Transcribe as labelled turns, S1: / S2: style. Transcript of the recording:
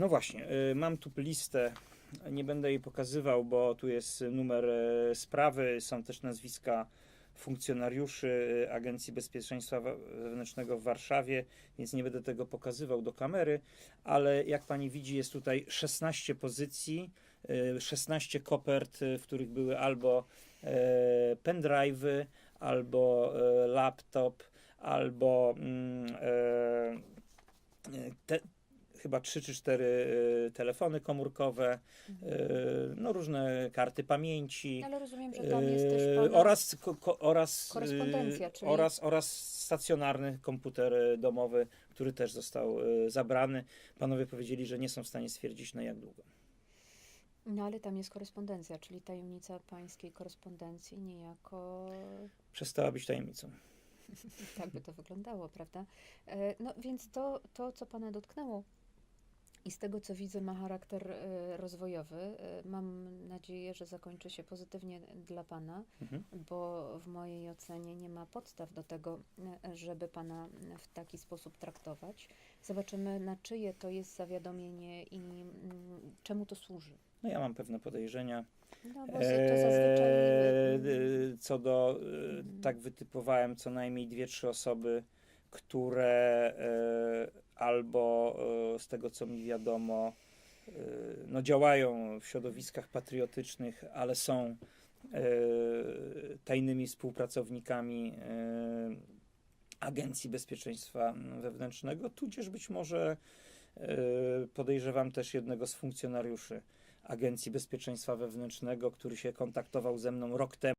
S1: No właśnie, y, mam tu listę. Nie będę jej pokazywał, bo tu jest numer e, sprawy, są też nazwiska funkcjonariuszy e, Agencji Bezpieczeństwa Wa- Wewnętrznego w Warszawie, więc nie będę tego pokazywał do kamery, ale jak pani widzi, jest tutaj 16 pozycji, e, 16 kopert, w których były albo e, pendrive'y, albo laptop, albo mm, te, chyba 3 czy 4 telefony komórkowe, e, no różne karty pamięci.
S2: Ale rozumiem, że tam jest też pana...
S1: oraz, ko, oraz,
S2: korespondencja, czyli-
S1: oraz, oraz stacjonarny komputer domowy, który też został zabrany. Panowie powiedzieli, że nie są w stanie stwierdzić na jak długo.
S2: No ale tam jest korespondencja, czyli tajemnica pańskiej korespondencji niejako
S1: Przestała być tajemnicą.
S2: tak by to wyglądało, prawda? E, No więc to, to co pana dotknęło i z tego co widzę ma charakter e, rozwojowy. E, Mam nadzieję, że zakończy się pozytywnie dla pana,
S1: Mhm.
S2: bo w mojej ocenie nie ma podstaw do tego, e, żeby pana w taki sposób traktować. Zobaczymy na czyje to jest zawiadomienie i mm, czemu to służy.
S1: No ja mam pewne podejrzenia.
S2: No bo to zazwyczaj...
S1: Co do,
S2: Mhm.
S1: tak wytypowałem co najmniej dwie, trzy osoby, które e, albo z tego co mi wiadomo, e, no działają w środowiskach patriotycznych, ale są e, tajnymi współpracownikami e, Agencji Bezpieczeństwa Wewnętrznego, tudzież być może podejrzewam też jednego z funkcjonariuszy Agencji Bezpieczeństwa Wewnętrznego, który się kontaktował ze mną rok temu.